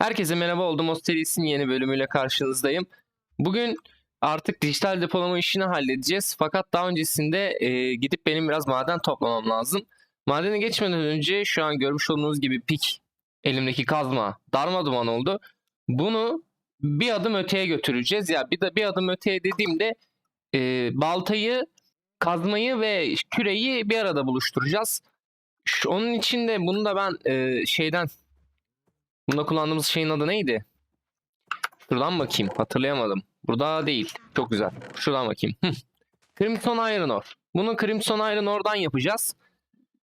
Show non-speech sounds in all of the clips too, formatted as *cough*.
Herkese merhaba oldum. Serisinin yeni bölümüyle karşınızdayım. Bugün artık dijital depolama işini halledeceğiz. Fakat daha öncesinde e, gidip benim biraz maden toplamam lazım. Madene geçmeden önce şu an görmüş olduğunuz gibi pik elimdeki kazma darmaduman oldu. Bunu bir adım öteye götüreceğiz. Ya bir de bir adım öteye dediğimde e, baltayı, kazmayı ve küreyi bir arada buluşturacağız. Onun için de bunu da ben e, şeyden Bunda kullandığımız şeyin adı neydi? Şuradan bakayım. Hatırlayamadım. Burada değil. Çok güzel. Şuradan bakayım. Hıh. Crimson Iron Ore. Bunu Crimson Iron Ore'dan yapacağız.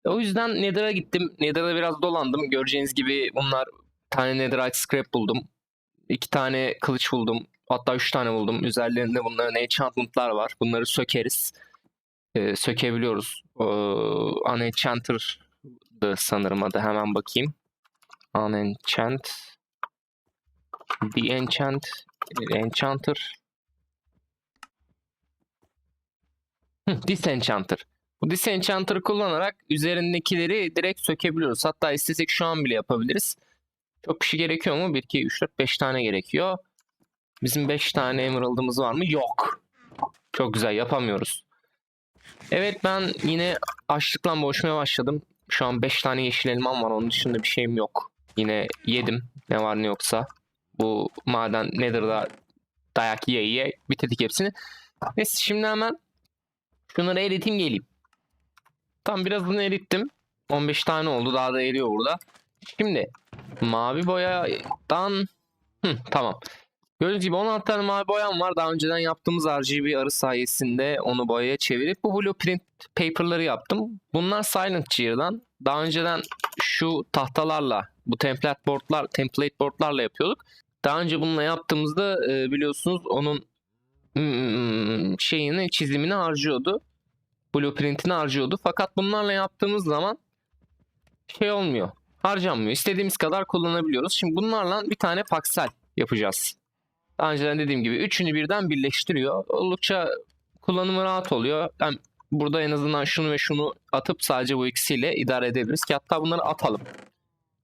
O yüzden Nether'a gittim. Nether'da biraz dolandım. Göreceğiniz gibi bunlar tane Netherite Scrap buldum. iki tane kılıç buldum. Hatta üç tane buldum. Üzerlerinde bunların enchantment'lar var. Bunları sökeriz. Ee, sökebiliyoruz. Ee, Unenchanter'dı sanırım adı. Hemen bakayım. Unenchant. The Enchant. Enchanter. Disenchanter. Bu Disenchanter'ı kullanarak üzerindekileri direkt sökebiliyoruz. Hatta istesek şu an bile yapabiliriz. Çok bir şey gerekiyor mu? 1, 2, 3, 4, 5 tane gerekiyor. Bizim 5 tane Emerald'ımız var mı? Yok. Çok güzel yapamıyoruz. Evet ben yine açlıkla boğuşmaya başladım. Şu an 5 tane yeşil elmam var. Onun dışında bir şeyim yok. Yine yedim ne var ne yoksa. Bu maden Nether'da dayak yiye yiye bitirdik hepsini. Neyse şimdi hemen şunları eriteyim geleyim. Tam birazını erittim. 15 tane oldu. Daha da eriyor burada. Şimdi mavi boyadan Hı, tamam. Gördüğünüz gibi 16 tane mavi boyam var. Daha önceden yaptığımız RGB arı sayesinde onu boyaya çevirip bu blueprint paper'ları yaptım. Bunlar Silent Cheer'dan. Daha önceden şu tahtalarla bu template boardlar, template boardlarla yapıyorduk. Daha önce bununla yaptığımızda e, biliyorsunuz onun mm, şeyini, çizimini harcıyordu. Blueprint'ini harcıyordu. Fakat bunlarla yaptığımız zaman şey olmuyor. Harcanmıyor. İstediğimiz kadar kullanabiliyoruz. Şimdi bunlarla bir tane paksel yapacağız. Daha önceden dediğim gibi üçünü birden birleştiriyor. Oldukça kullanımı rahat oluyor. Ben burada en azından şunu ve şunu atıp sadece bu ikisiyle idare edebiliriz ki hatta bunları atalım.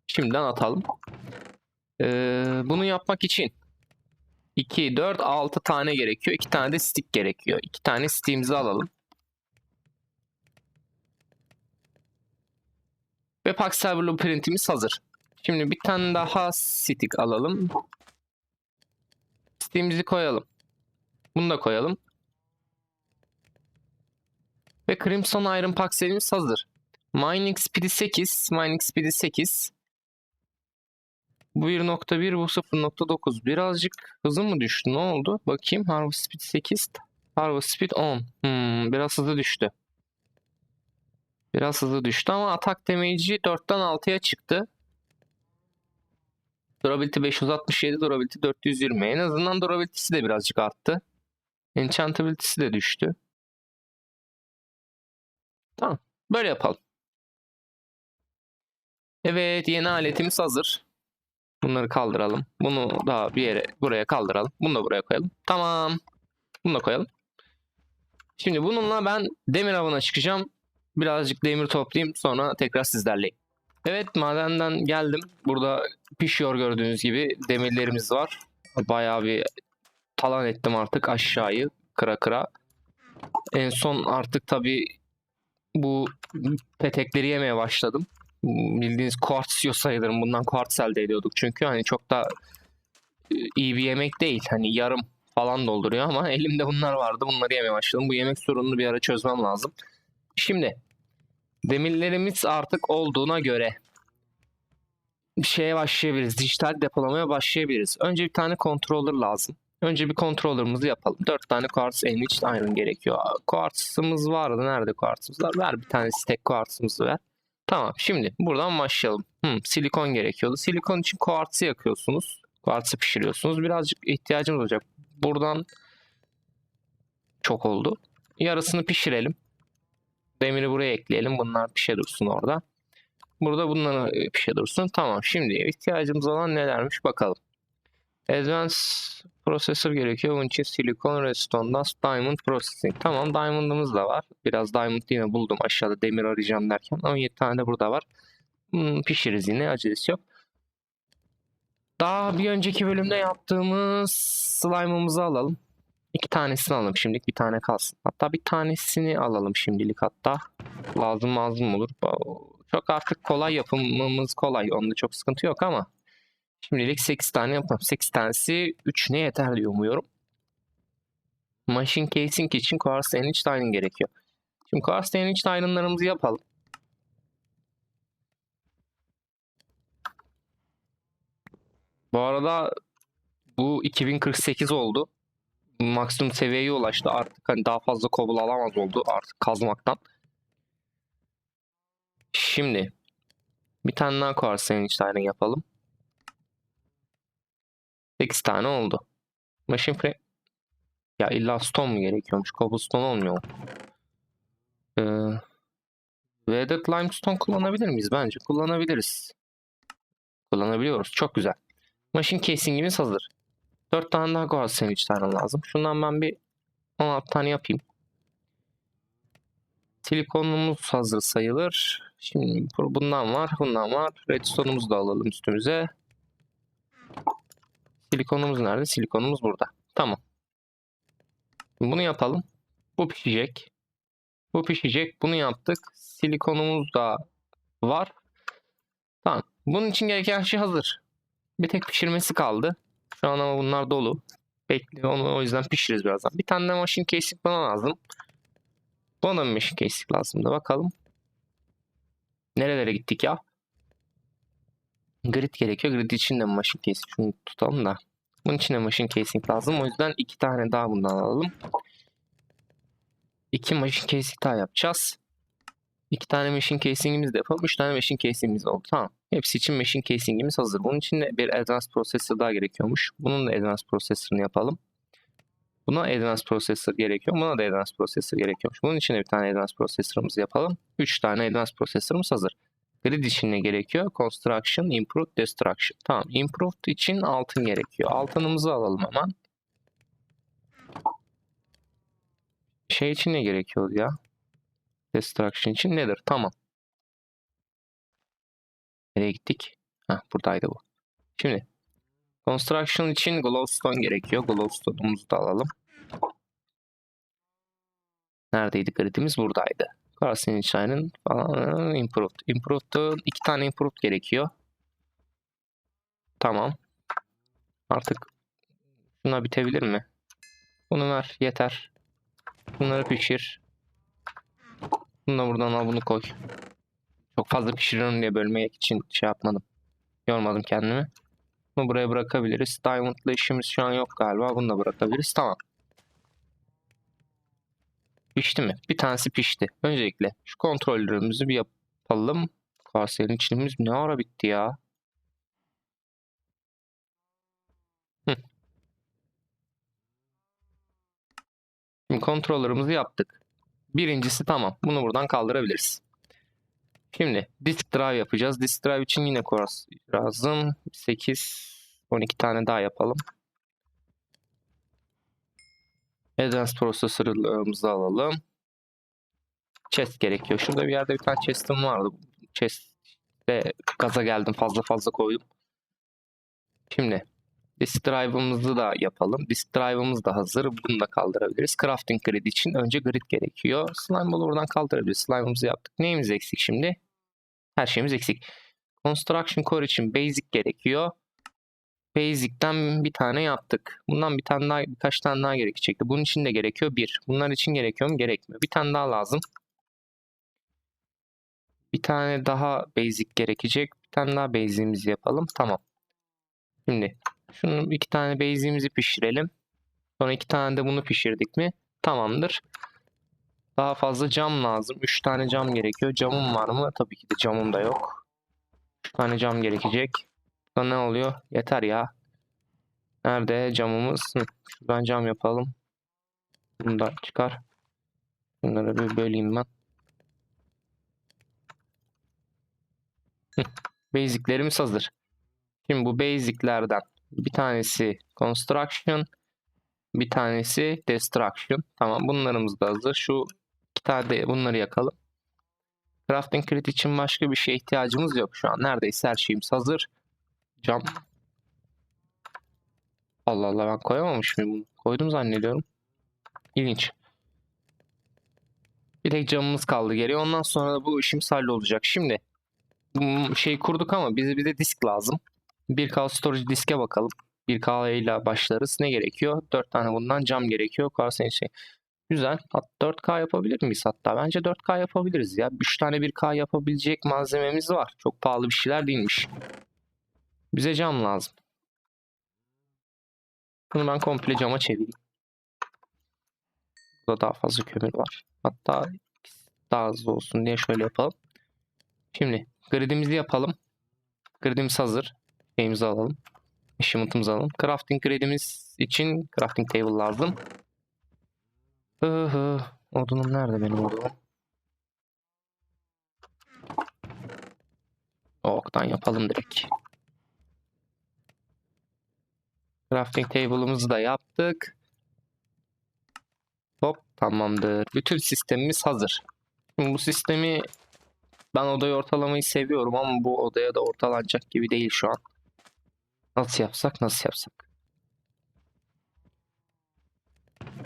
Şimdiden atalım. Ee, bunu yapmak için 2, 4, 6 tane gerekiyor. 2 tane de stick gerekiyor. 2 tane stick'imizi alalım. Ve Paxel Blueprint'imiz hazır. Şimdi bir tane daha stick alalım. Stick'imizi koyalım. Bunu da koyalım. Ve Crimson Iron Paxel'imiz hazır. Mining Speed'i 8. Mining Speed'i 8. Bu 1.1 bu 0.9. Birazcık hızı mı düştü? Ne oldu? Bakayım. Harvest Speed 8. Harvest Speed 10. Hmm, biraz hızı düştü. Biraz hızı düştü ama atak damage'i 4'ten 6'ya çıktı. Durability 567, durability 420. En azından durability'si de birazcık arttı. Enchantability'si de düştü. Tamam. Böyle yapalım. Evet yeni aletimiz hazır. Bunları kaldıralım. Bunu daha bir yere buraya kaldıralım. Bunu da buraya koyalım. Tamam. Bunu da koyalım. Şimdi bununla ben demir avına çıkacağım. Birazcık demir toplayayım sonra tekrar sizlerleyim. Evet madenden geldim. Burada pişiyor gördüğünüz gibi demirlerimiz var. Bayağı bir talan ettim artık aşağıyı kıra kıra. En son artık tabi bu petekleri yemeye başladım bildiğiniz kuartz yiyor sayılırım. Bundan kuartz elde ediyorduk. Çünkü hani çok da e, iyi bir yemek değil. Hani yarım falan dolduruyor ama *laughs* elimde bunlar vardı. Bunları yemeye başladım. Bu yemek sorununu bir ara çözmem lazım. Şimdi demirlerimiz artık olduğuna göre bir şeye başlayabiliriz. Dijital depolamaya başlayabiliriz. Önce bir tane controller lazım. Önce bir controller'ımızı yapalım. 4 tane quartz enriched iron gerekiyor. Quartz'ımız vardı. Nerede quartz'ımız var? Ver bir tane stack quartz'ımızı ver. Tamam şimdi buradan başlayalım. Hmm, silikon gerekiyordu. Silikon için kuartsı yakıyorsunuz. Kuartsı pişiriyorsunuz. Birazcık ihtiyacımız olacak. Buradan çok oldu. Yarısını pişirelim. Demiri buraya ekleyelim. Bunlar pişe dursun orada. Burada bunları pişe dursun. Tamam şimdi ihtiyacımız olan nelermiş bakalım. Advanced Processor gerekiyor. Bunun için silikon, redstone, dust, diamond processing. Tamam diamond'ımız da var. Biraz diamond yine buldum aşağıda demir arayacağım derken. 17 tane de burada var. Hmm, pişiririz yine acelesi yok. Daha bir önceki bölümde yaptığımız slime'ımızı alalım. İki tanesini alalım şimdilik bir tane kalsın. Hatta bir tanesini alalım şimdilik hatta. Lazım lazım olur. Çok artık kolay yapımımız kolay. Onda çok sıkıntı yok ama. Şimdilik 8 tane yapalım. 8 tanesi 3 ne yeter diye umuyorum. Machine casing için Quartz Enriched Iron gerekiyor. Şimdi Quartz Enriched Iron'larımızı yapalım. Bu arada bu 2048 oldu. Maksimum seviyeye ulaştı. Artık hani daha fazla kobul alamaz oldu artık kazmaktan. Şimdi bir tane daha Quartz Enriched Iron yapalım. 8 tane oldu. Machine frame ya illa stone mu gerekiyormuş? Cobblestone olmuyor mu? Ee, Weathered limestone kullanabilir miyiz? Bence kullanabiliriz. Kullanabiliyoruz. Çok güzel. Machine casing'imiz hazır. 4 tane daha Gold Sandwich tane lazım. Şundan ben bir 16 tane yapayım. Silikonumuz hazır sayılır. Şimdi bundan var, bundan var. Redstone'umuzu da alalım üstümüze. Silikonumuz nerede? Silikonumuz burada. Tamam. Bunu yapalım. Bu pişecek. Bu pişecek. Bunu yaptık. Silikonumuz da var. Tamam. Bunun için gereken şey hazır. Bir tek pişirmesi kaldı. Şu an ama bunlar dolu. Bekle onu o yüzden pişiririz birazdan. Bir tane de machine casing bana lazım. Bana bir machine casing lazım da bakalım. Nerelere gittik ya? Grid gerekiyor. Grid için de machine casing. Tutalım da. Bunun için de machine casing lazım. O yüzden iki tane daha bundan alalım. İki machine casing daha yapacağız. İki tane machine casing'imiz de yapalım. Üç tane machine casing'imiz oldu. Tamam. Hepsi için machine casing'imiz hazır. Bunun için de bir advanced processor daha gerekiyormuş. Bunun da advanced processor'ını yapalım. Buna advanced processor gerekiyor. Buna da advanced processor gerekiyormuş. Bunun için de bir tane advanced processor'ımızı yapalım. Üç tane advanced processor'ımız hazır. Grid için ne gerekiyor? Construction, Improved, Destruction. Tamam. Improved için altın gerekiyor. Altınımızı alalım hemen. Şey için ne gerekiyordu ya? Destruction için nedir? Tamam. Nereye gittik? Heh, buradaydı bu. Şimdi Construction için Glowstone gerekiyor. Glowstone'umuzu da alalım. Neredeydi gridimiz? Buradaydı. Carson Shine'ın falan Improved. Improved'da iki tane Improved gerekiyor. Tamam. Artık şuna bitebilir mi? Bunu ver. Yeter. Bunları pişir. Bunu da buradan al bunu koy. Çok fazla pişiriyorum diye bölmek için şey yapmadım. Yormadım kendimi. Bunu buraya bırakabiliriz. Diamond'la işimiz şu an yok galiba. Bunu da bırakabiliriz. Tamam. Pişti mi? Bir tanesi pişti. Öncelikle şu kontrollerimizi bir yapalım. Karsiyerin içimiz ne ara bitti ya? Şimdi kontrollerimizi yaptık. Birincisi tamam. Bunu buradan kaldırabiliriz. Şimdi disk drive yapacağız. Disk drive için yine core lazım. 8 12 tane daha yapalım. Advanced Processor'ımızı alalım. Chest gerekiyor. Şurada bir yerde bir tane chest'im vardı. Chest'te gaza geldim. Fazla fazla koydum. Şimdi disk drive'ımızı da yapalım. Disk drive'ımız da hazır. Bunu da kaldırabiliriz. Crafting grid için önce grid gerekiyor. Slime ball'u buradan kaldırabiliriz. Slime'ımızı yaptık. Neyimiz eksik şimdi? Her şeyimiz eksik. Construction core için basic gerekiyor. Basic'ten bir tane yaptık. Bundan bir tane daha, birkaç tane daha gerekecekti. Bunun için de gerekiyor bir. Bunlar için gerekiyor mu? Gerekmiyor. Bir tane daha lazım. Bir tane daha basic gerekecek. Bir tane daha basic'imizi yapalım. Tamam. Şimdi şunu iki tane basic'imizi pişirelim. Sonra iki tane de bunu pişirdik mi? Tamamdır. Daha fazla cam lazım. Üç tane cam gerekiyor. Camım var mı? Tabii ki de camım da yok. Üç tane cam gerekecek. Burada ne oluyor? Yeter ya. Nerede camımız? Hı, şuradan cam yapalım. Bunu çıkar. Bunları bir böleyim ben. Basic'lerimiz hazır. Şimdi bu basic'lerden bir tanesi construction, bir tanesi destruction. Tamam bunlarımız da hazır. Şu iki tane de bunları yakalım. Crafting crit için başka bir şeye ihtiyacımız yok şu an. Neredeyse her şeyimiz hazır. Cam. Allah Allah ben koyamamış mıyım bunu? Koydum zannediyorum. İlginç. Bir tek camımız kaldı geriye. Ondan sonra da bu işimiz hallolacak. Şimdi şey kurduk ama bize bir de disk lazım. 1K storage diske bakalım. 1K ile başlarız. Ne gerekiyor? 4 tane bundan cam gerekiyor. Karsen şey. Güzel. Hat 4K yapabilir miyiz hatta? Bence 4K yapabiliriz ya. 3 tane 1K yapabilecek malzememiz var. Çok pahalı bir şeyler değilmiş. Bize cam lazım. Bunu ben komple cama çevireyim. Burada daha fazla kömür var. Hatta daha hızlı olsun diye şöyle yapalım. Şimdi gridimizi yapalım. Gridimiz hazır. Şeyimizi alalım. Achievement'ımızı alalım. Crafting gridimiz için crafting table lazım. Hı. Odunum nerede benim odunum? Oktan yapalım direkt. Crafting table'ımızı da yaptık. Hop tamamdır. Bütün sistemimiz hazır. Şimdi bu sistemi ben odayı ortalamayı seviyorum ama bu odaya da ortalanacak gibi değil şu an. Nasıl yapsak nasıl yapsak?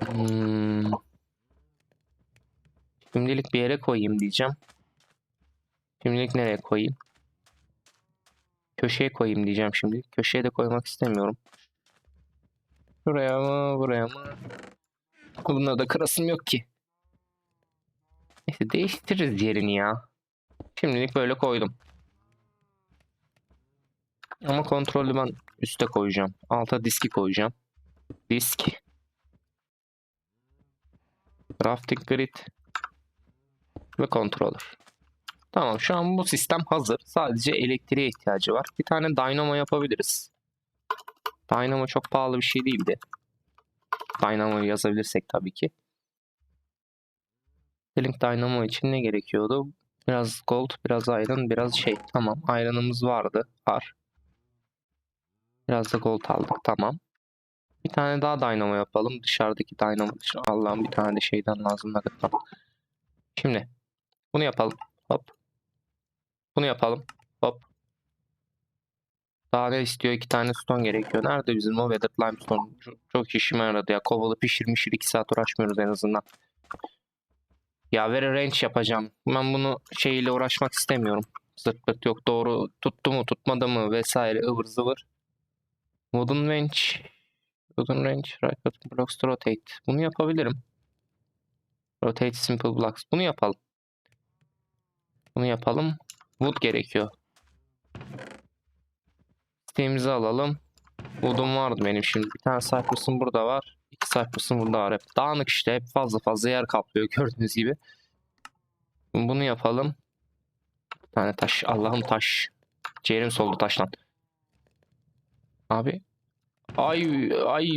Hmm. Şimdilik bir yere koyayım diyeceğim. Şimdilik nereye koyayım? Köşeye koyayım diyeceğim şimdilik. Köşeye de koymak istemiyorum. Buraya mı buraya mı? Bununla da kırasım yok ki. Neyse değiştiririz yerini ya. Şimdilik böyle koydum. Ama kontrolü ben üste koyacağım. Alta diski koyacağım. Disk. Crafting grid. Ve controller. Tamam şu an bu sistem hazır. Sadece elektriğe ihtiyacı var. Bir tane dynamo yapabiliriz. Dynamo çok pahalı bir şey değildi. Dynamo'yu yazabilirsek tabii ki. Link Dynamo için ne gerekiyordu? Biraz gold, biraz iron, biraz şey. Tamam, iron'ımız vardı. Var. Biraz da gold aldık. Tamam. Bir tane daha dynamo yapalım. Dışarıdaki dynamo. Allah'ım bir tane de şeyden lazım. Tamam. Şimdi bunu yapalım. Hop. Bunu yapalım. Hop. Daha ne istiyor? İki tane stone gerekiyor. Nerede bizim o weathered limestone? Çok, çok işime yaradı ya. Kovalı pişirmişir. iki saat uğraşmıyoruz en azından. Ya very range yapacağım. Ben bunu şeyle uğraşmak istemiyorum. Zırt pırt yok. Doğru tuttu mu tutmadı mı vesaire ıvır zıvır. Wooden range. Wooden range. Right button blocks to rotate. Bunu yapabilirim. Rotate simple blocks. Bunu yapalım. Bunu yapalım. Wood gerekiyor. İsteğimizi alalım. Wood'um vardı benim şimdi. Bir tane Cypress'ım burada var. İki Cypress'ım burada var. Hep dağınık işte. Hep fazla fazla yer kaplıyor gördüğünüz gibi. Bunu yapalım. Bir tane taş. Allah'ım taş. Ciğerim soldu taşlan. Abi. Ay ay.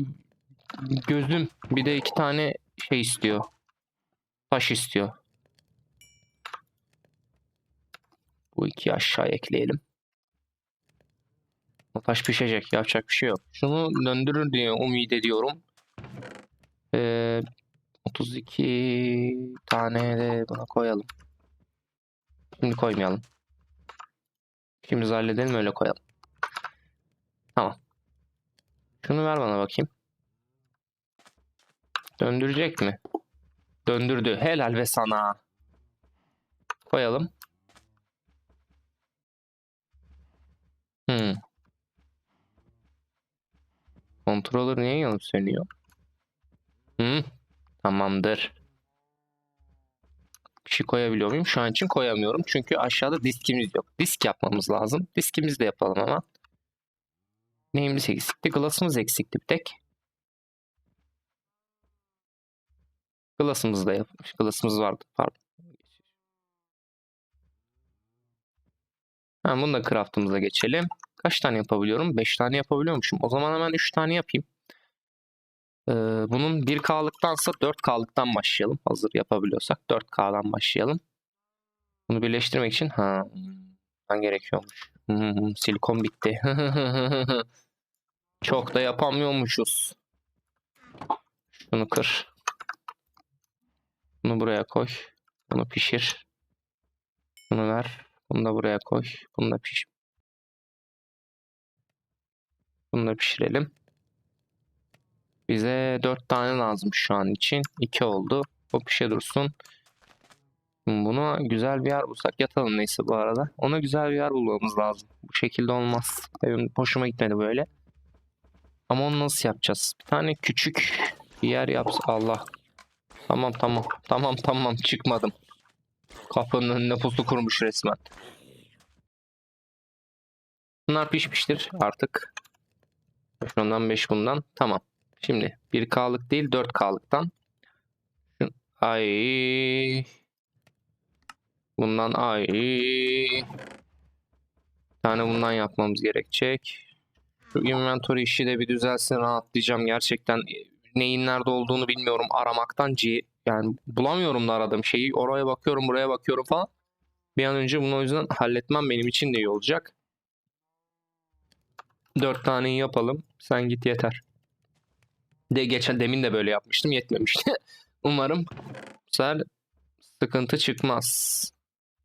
Gözüm. Bir de iki tane şey istiyor. Taş istiyor. Bu iki aşağı ekleyelim. O taş pişecek. Yapacak bir şey yok. Şunu döndürür diye umut ediyorum. Ee, 32 tane de buna koyalım. Şimdi koymayalım. Şimdi halledelim öyle koyalım. Tamam. Şunu ver bana bakayım. Döndürecek mi? Döndürdü. Helal ve sana. Koyalım. Hmm. Controller niye yanıp sönüyor? Hmm. Tamamdır. Bir şey koyabiliyor muyum? Şu an için koyamıyorum. Çünkü aşağıda diskimiz yok. Disk yapmamız lazım. Diskimizi de yapalım ama. Neyimiz eksikti? Glass'ımız eksikti bir tek. Glass'ımız da yapmış. Glass'ımız vardı. Pardon. Ha, bunu da craft'ımıza geçelim. Kaç tane yapabiliyorum? 5 tane yapabiliyormuşum. O zaman hemen 3 tane yapayım. Ee, bunun 1K'lıktansa 4K'lıktan başlayalım. Hazır yapabiliyorsak 4K'dan başlayalım. Bunu birleştirmek için ha ben gerekiyormuş. Hmm, silikon bitti. *laughs* Çok da yapamıyormuşuz. Şunu kır. Bunu buraya koy. Bunu pişir. Bunu ver. Bunu da buraya koy. Bunu da piş. Bunu da pişirelim. Bize 4 tane lazım şu an için. 2 oldu. O bir şey dursun. Buna güzel bir yer bulsak yatalım neyse bu arada. Ona güzel bir yer bulmamız lazım. Bu şekilde olmaz. Benim hoşuma gitmedi böyle. Ama onu nasıl yapacağız? Bir tane küçük bir yer yapsa Allah. Tamam tamam. Tamam tamam çıkmadım. Kapının önüne pusu kurmuş resmen. Bunlar pişmiştir artık. 5 ondan 5 bundan. Tamam. Şimdi 1K'lık değil 4K'lıktan. Şu- Ay. Bundan ay. Bir tane bundan yapmamız gerekecek. Şu inventory işi de bir düzelsin rahatlayacağım. Gerçekten e, neyin nerede olduğunu bilmiyorum. Aramaktan C yani bulamıyorum da aradığım şeyi. Oraya bakıyorum buraya bakıyorum falan. Bir an önce bunu o yüzden halletmem benim için de iyi olacak. Dört taneyi yapalım. Sen git yeter. De geçen demin de böyle yapmıştım yetmemişti. *laughs* Umarım bu sıkıntı çıkmaz.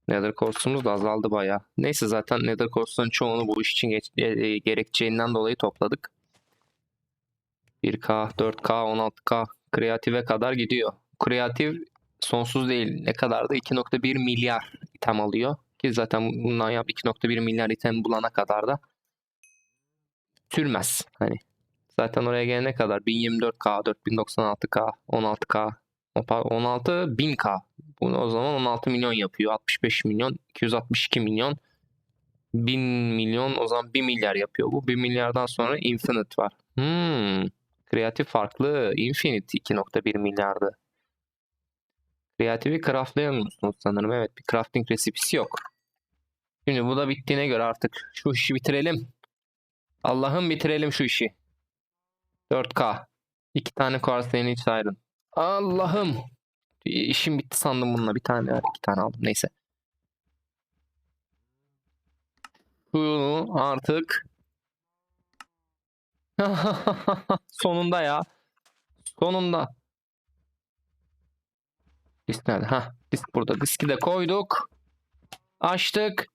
Nether Course'umuz da azaldı bayağı. Neyse zaten Nether Course'ların çoğunu bu iş için geç- e, gerekeceğinden dolayı topladık. 1K, 4K, 16K kreative kadar gidiyor. Kreatif sonsuz değil. Ne kadar da 2.1 milyar item alıyor. Ki zaten bundan yap 2.1 milyar item bulana kadar da sürmez. Hani zaten oraya gelene kadar 1024K, 4096K, 16K, 16 1000K. Bu o zaman 16 milyon yapıyor. 65 milyon, 262 milyon, 1000 milyon o zaman 1 milyar yapıyor. Bu 1 milyardan sonra Infinite var. Hmm. Kreatif farklı. Infinite 2.1 milyardı. Kreatifi craftlayamıyorsunuz sanırım. Evet bir crafting resipisi yok. Şimdi bu da bittiğine göre artık şu işi bitirelim. Allah'ım bitirelim şu işi. 4K. İki tane Quartz hiç Iron. Allah'ım. İşim bitti sandım bununla. Bir tane, iki tane aldım. Neyse. Şunu artık *laughs* sonunda ya. Sonunda. Disk nerede? Hah, disk burada. Diski de koyduk. Açtık.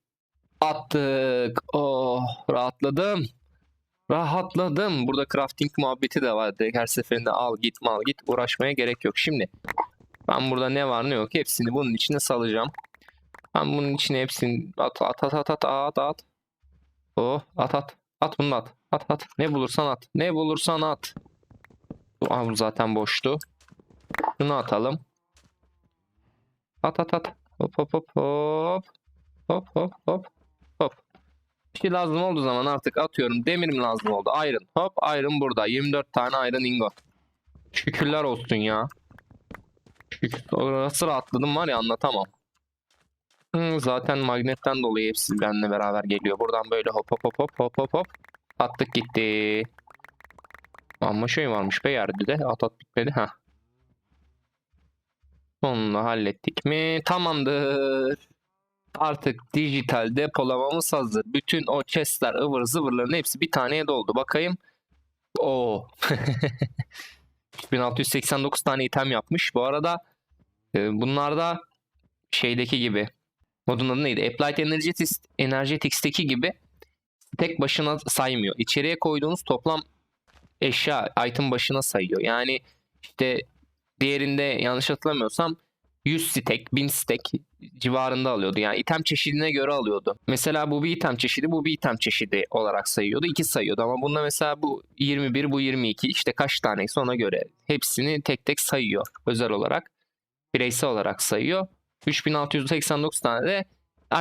Attık. Oh, rahatladım. Rahatladım. Burada crafting muhabbeti de var. Direkt her seferinde al git mal git uğraşmaya gerek yok. Şimdi ben burada ne var ne yok hepsini bunun içine salacağım. Ben bunun içine hepsini at at at at at at at. Oh at at. At bunu at. At at. Ne bulursan at. Ne bulursan at. Ah, bu zaten boştu. Şunu atalım. At at at. Hop hop hop. Hop hop hop. Hop. Bir şey lazım olduğu zaman artık atıyorum. Demirim lazım oldu. Iron. Hop iron burada. 24 tane iron ingot. Şükürler olsun ya. Şükür. Rahatladım var ya anlatamam. Hı, zaten magnetten dolayı hepsi benimle beraber geliyor. Buradan böyle hop hop hop hop hop hop hop. Attık gitti. Ama şey varmış be yerde de. At at bitmedi. ha. Sonunda hallettik mi? Tamamdır. Artık dijital depolamamız hazır. Bütün o chestler, ıvır zıvırların hepsi bir taneye doldu. Bakayım. Oo. *laughs* 1689 tane item yapmış. Bu arada e, bunlar da şeydeki gibi. Modun adı neydi? Applied Energetics, Energetics'teki gibi tek başına saymıyor. İçeriye koyduğunuz toplam eşya item başına sayıyor. Yani işte diğerinde yanlış hatırlamıyorsam 100 stack, 1000 stack civarında alıyordu. Yani item çeşidine göre alıyordu. Mesela bu bir item çeşidi, bu bir item çeşidi olarak sayıyordu. İki sayıyordu ama bunda mesela bu 21, bu 22 işte kaç taneyse ona göre hepsini tek tek sayıyor özel olarak. Bireysel olarak sayıyor. 3689 tane de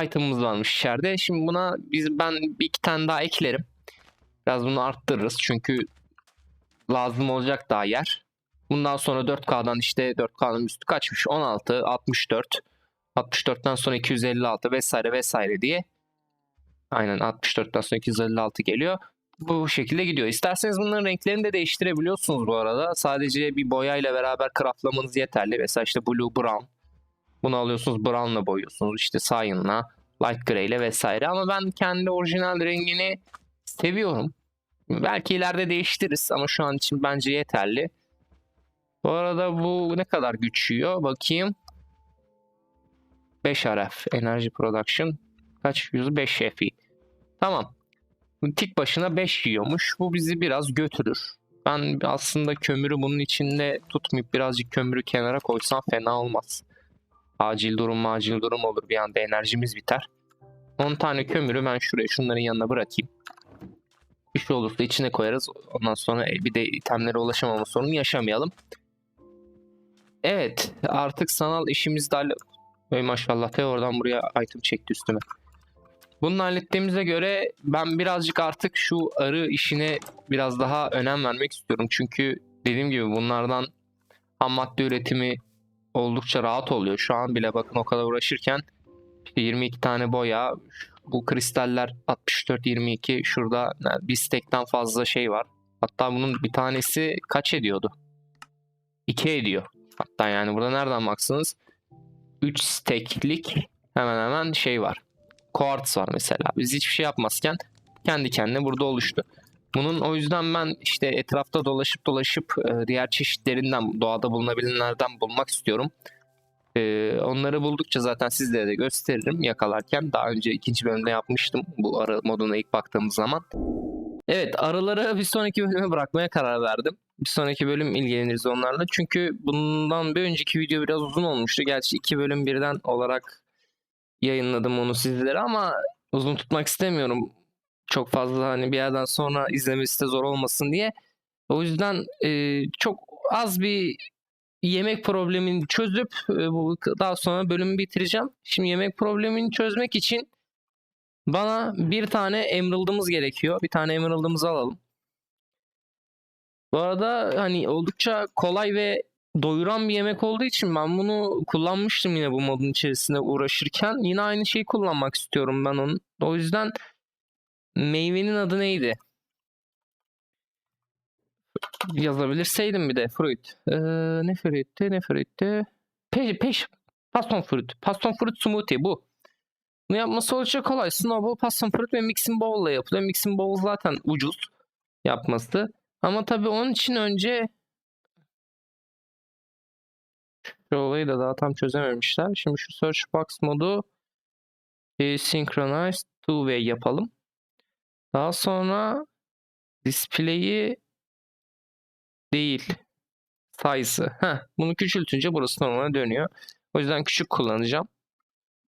item'ımız varmış içeride. Şimdi buna biz ben bir iki tane daha eklerim. Biraz bunu arttırırız çünkü lazım olacak daha yer. Bundan sonra 4K'dan işte 4K'nın üstü kaçmış? 16, 64. 64'ten sonra 256 vesaire vesaire diye. Aynen 64'ten sonra 256 geliyor. Bu şekilde gidiyor. İsterseniz bunların renklerini de değiştirebiliyorsunuz bu arada. Sadece bir boyayla beraber craftlamanız yeterli. Mesela işte blue brown. Bunu alıyorsunuz brown'la boyuyorsunuz. İşte cyan'la, light gray ile vesaire. Ama ben kendi orijinal rengini seviyorum. Belki ileride değiştiririz ama şu an için bence yeterli. Bu arada bu ne kadar güç yiyor? Bakayım. 5 RF Energy Production. Kaç? 105 FI. Tamam. Tik başına 5 yiyormuş. Bu bizi biraz götürür. Ben aslında kömürü bunun içinde tutmayıp birazcık kömürü kenara koysam fena olmaz. Acil durum acil durum olur bir anda enerjimiz biter. 10 tane kömürü ben şuraya şunların yanına bırakayım. Bir şey olursa içine koyarız. Ondan sonra e, bir de itemlere ulaşamama sorunu yaşamayalım. Evet artık sanal işimiz de Ey maşallah te oradan buraya item çekti üstüme. Bunu hallettiğimize göre ben birazcık artık şu arı işine biraz daha önem vermek istiyorum. Çünkü dediğim gibi bunlardan ham madde üretimi oldukça rahat oluyor. Şu an bile bakın o kadar uğraşırken işte 22 tane boya, bu kristaller 64-22 şurada bir stekten fazla şey var. Hatta bunun bir tanesi kaç ediyordu? 2 ediyor. Hatta yani burada nereden baksanız 3 steklik hemen hemen şey var. Quartz var mesela. Biz hiçbir şey yapmazken kendi kendine burada oluştu. Bunun o yüzden ben işte etrafta dolaşıp dolaşıp e, diğer çeşitlerinden doğada bulunabilenlerden bulmak istiyorum. E, onları buldukça zaten sizlere de gösteririm yakalarken. Daha önce ikinci bölümde yapmıştım bu arı moduna ilk baktığımız zaman. Evet arıları bir sonraki bölüme bırakmaya karar verdim. Bir sonraki bölüm ilgileniriz onlarla. Çünkü bundan bir önceki video biraz uzun olmuştu. Gerçi iki bölüm birden olarak yayınladım onu sizlere ama uzun tutmak istemiyorum. Çok fazla hani bir yerden sonra izlemesi de zor olmasın diye. O yüzden e, çok az bir yemek problemini çözüp e, daha sonra bölümü bitireceğim. Şimdi yemek problemini çözmek için bana bir tane emerald'ımız gerekiyor. Bir tane emerald'ımızı alalım. Bu arada hani oldukça kolay ve doyuran bir yemek olduğu için ben bunu kullanmıştım yine bu modun içerisinde uğraşırken. Yine aynı şeyi kullanmak istiyorum ben onun. O yüzden meyvenin adı neydi? Yazabilirseydim bir de fruit. Ee, ne fruitti ne fruitti? Peş, peş, passion fruit. Passion fruit smoothie bu. Bunu yapması oldukça kolay. Snowball, passion fruit ve mixing bowl ile yapılıyor. Mixing bowl zaten ucuz yapması. Ama tabii onun için önce şu olayı da daha tam çözememişler. Şimdi şu search box modu e, synchronized two way yapalım. Daha sonra display'i değil size'ı. Heh, bunu küçültünce burası normale dönüyor. O yüzden küçük kullanacağım.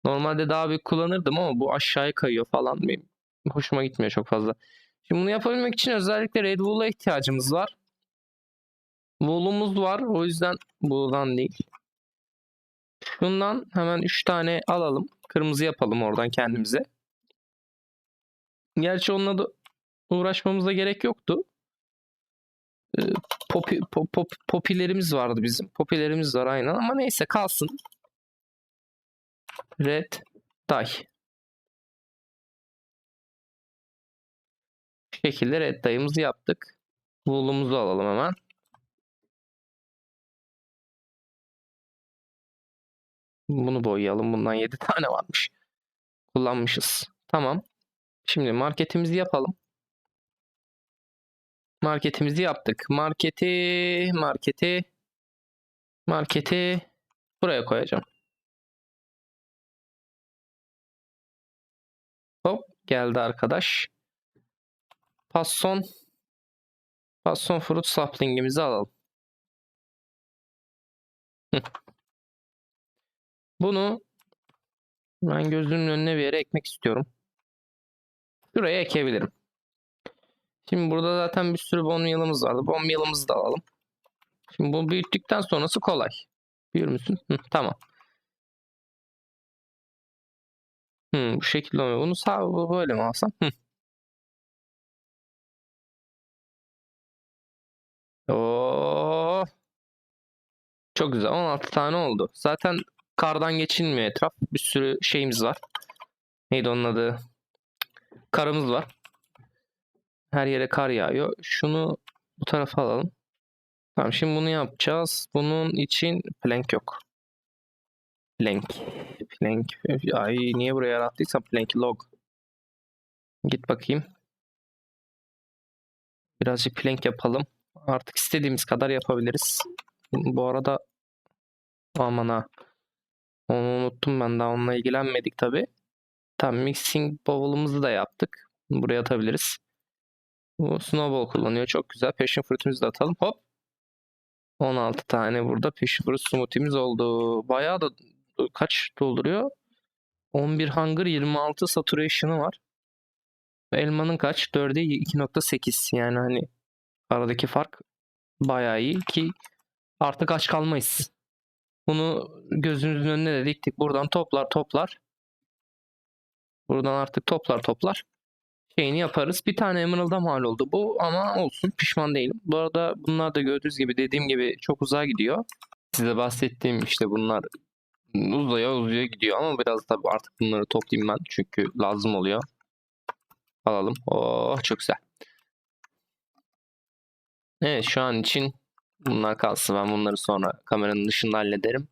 Normalde daha büyük kullanırdım ama bu aşağıya kayıyor falan. Benim hoşuma gitmiyor çok fazla. Şimdi bunu yapabilmek için özellikle Red Wool'a ihtiyacımız var. Wool'umuz var. O yüzden Wool'dan değil. Şundan hemen 3 tane alalım. Kırmızı yapalım oradan kendimize. Gerçi onunla da uğraşmamıza gerek yoktu. Ee, popi, pop, pop, popilerimiz vardı bizim. Popilerimiz var aynen ama neyse kalsın. Red dye. Şekilde red dye'ımızı yaptık. Wool'umuzu alalım hemen. Bunu boyayalım. Bundan 7 *laughs* tane varmış. Kullanmışız. Tamam. Şimdi marketimizi yapalım. Marketimizi yaptık. Marketi, marketi, marketi buraya koyacağım. Hop geldi arkadaş. Passon Passon fruit saplingimizi alalım. Bunu ben gözümün önüne bir yere ekmek istiyorum. Şuraya ekebilirim. Şimdi burada zaten bir sürü bone meal'ımız vardı. Bone meal'ımızı da alalım. Şimdi bunu büyüttükten sonrası kolay. Büyür müsün? Hı, tamam. Hı, bu şekilde olmuyor. Bunu sağ böyle mi alsam? Hı. Oo. Çok güzel. 16 tane oldu. Zaten kardan geçilmiyor etraf. Bir sürü şeyimiz var. Neydi onun adı? Karımız var. Her yere kar yağıyor. Şunu bu tarafa alalım. Tamam şimdi bunu yapacağız. Bunun için plank yok. Plank. Plank. Ay niye buraya yarattıysam plank log. Git bakayım. Birazcık plank yapalım. Artık istediğimiz kadar yapabiliriz. Bu arada aman ha. Onu unuttum ben daha onunla ilgilenmedik tabi. Tamam mixing bowl'umuzu da yaptık. Buraya atabiliriz. Bu snowball kullanıyor. Çok güzel. Passion fruit'ümüzü de atalım. Hop. 16 tane burada passion fruit smoothie'miz oldu. Bayağı da kaç dolduruyor? 11 hunger 26 saturation'ı var. Elmanın kaç? 4'e 2.8. Yani hani aradaki fark bayağı iyi ki artık aç kalmayız. Bunu gözünüzün önüne de diktik. Buradan toplar toplar. Buradan artık toplar toplar. Şeyini yaparız. Bir tane Emerald'a mal oldu bu ama olsun pişman değilim. Bu arada bunlar da gördüğünüz gibi dediğim gibi çok uzağa gidiyor. Size bahsettiğim işte bunlar uzaya uzaya gidiyor ama biraz tabii artık bunları toplayayım ben çünkü lazım oluyor. Alalım. Oh çok güzel. Evet şu an için bunlar kalsın. Ben bunları sonra kameranın dışında hallederim.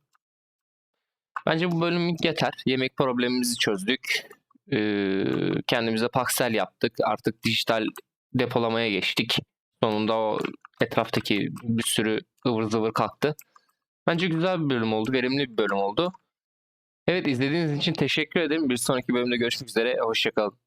Bence bu bölümlük yeter. Yemek problemimizi çözdük. Ee, kendimize paksel yaptık. Artık dijital depolamaya geçtik. Sonunda o etraftaki bir sürü ıvır zıvır kalktı. Bence güzel bir bölüm oldu. Verimli bir bölüm oldu. Evet izlediğiniz için teşekkür ederim. Bir sonraki bölümde görüşmek üzere. Hoşçakalın.